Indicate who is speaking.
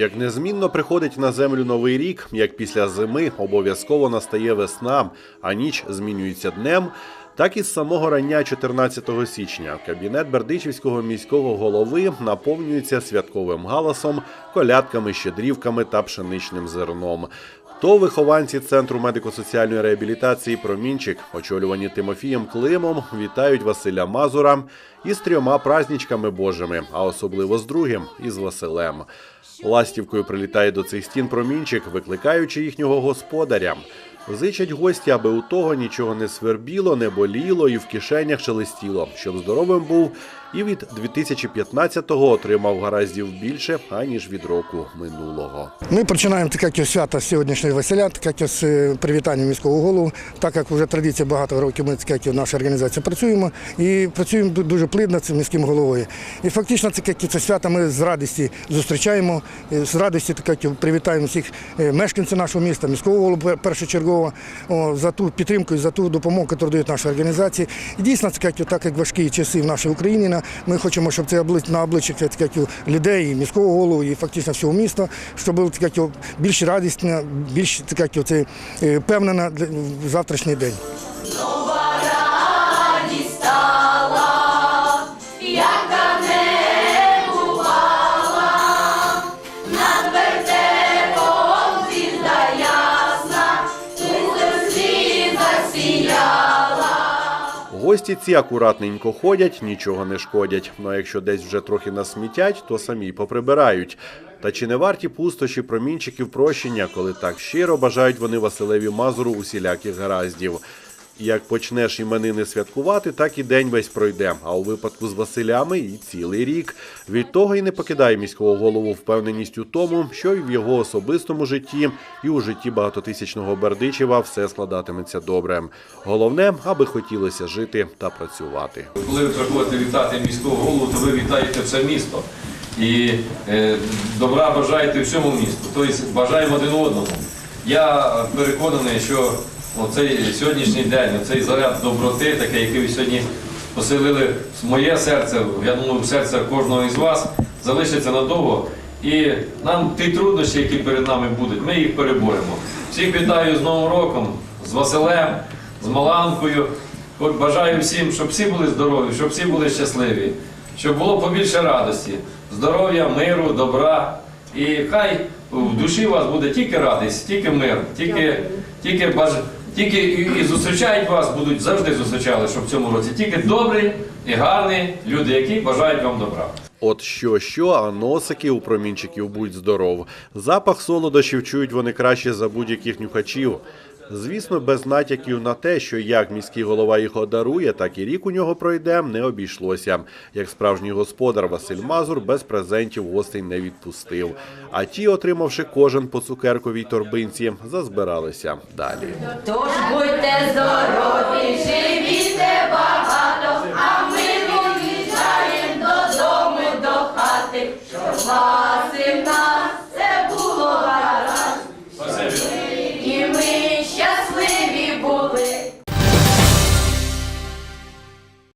Speaker 1: Як незмінно приходить на землю новий рік, як після зими обов'язково настає весна, а ніч змінюється днем. Так і з самого рання 14 січня кабінет Бердичівського міського голови наповнюється святковим галасом, колядками, щедрівками та пшеничним зерном. То вихованці центру медико-соціальної реабілітації Промінчик, очолювані Тимофієм Климом, вітають Василя Мазура із трьома праздничками Божими, а особливо з другим із Василем. Ластівкою прилітає до цих стін промінчик, викликаючи їхнього господаря. Зичать гості, аби у того нічого не свербіло, не боліло і в кишенях шелестіло, щоб здоровим був і від 2015-го отримав гараздів більше, аніж від року минулого.
Speaker 2: Ми починаємо як свято сьогоднішнього веселя, як з е, привітання міського голову. Так як вже традиція багато років ми як наша організація працюємо і працюємо дуже плідно з міським головою. І фактично таке як це свято ми з радості зустрічаємо, з радості таке як привітаємо всіх е, мешканців нашого міста, міського голову пер- першочергово о, за ту підтримку і за ту допомогу, яку дають наші організації. І дійсно, так як важкі часи в нашій Україні, ми хочемо, щоб це на обличчях людей, і міського голову, і фактично всього міста, щоб було більш радісно, більш це, певнено впевнено в завтрашній день.
Speaker 1: Гості ці акуратненько ходять, нічого не шкодять. Ну а якщо десь вже трохи насмітять, то самі поприбирають. Та чи не варті пустощі промінчиків прощення, коли так щиро бажають вони Василеві Мазуру усіляких гараздів? Як почнеш іменини святкувати, так і день весь пройде. А у випадку з Василями і цілий рік. Від того й не покидає міського голову впевненість у тому, що й в його особистому житті, і у житті багатотисячного Бердичева все складатиметься добре. Головне, аби хотілося жити та працювати.
Speaker 3: Коли ви приходите вітати міського голову, то ви вітаєте все місто. І е, добра бажаєте всьому місту. Тобто бажаємо один одному. Я переконаний, що оцей сьогоднішній день, оцей заряд доброти, такий, який ви сьогодні поселили в моє серце, я думаю, в серце кожного із вас, залишиться надовго. І нам ті труднощі, які перед нами будуть, ми їх переборемо. Всіх вітаю з Новим роком, з Василем, з Маланкою. От бажаю всім, щоб всі були здорові, щоб всі були щасливі, щоб було побільше радості, здоров'я, миру, добра. І хай в душі у вас буде тільки радість, тільки мир, тільки, тільки, баж... тільки і, і зустрічають вас, будуть завжди зустрічали, щоб в цьому році тільки добрі і гарні люди, які бажають вам добра.
Speaker 1: От що, що, а носики у промінчиків будь здоров. Запах солодощів чують вони краще за будь-яких нюхачів. Звісно, без натяків на те, що як міський голова їх одарує, так і рік у нього пройде, не обійшлося. Як справжній господар Василь Мазур без презентів гостей не відпустив. А ті, отримавши кожен по цукерковій торбинці, зазбиралися далі.
Speaker 4: Тож будьте здорові, живі,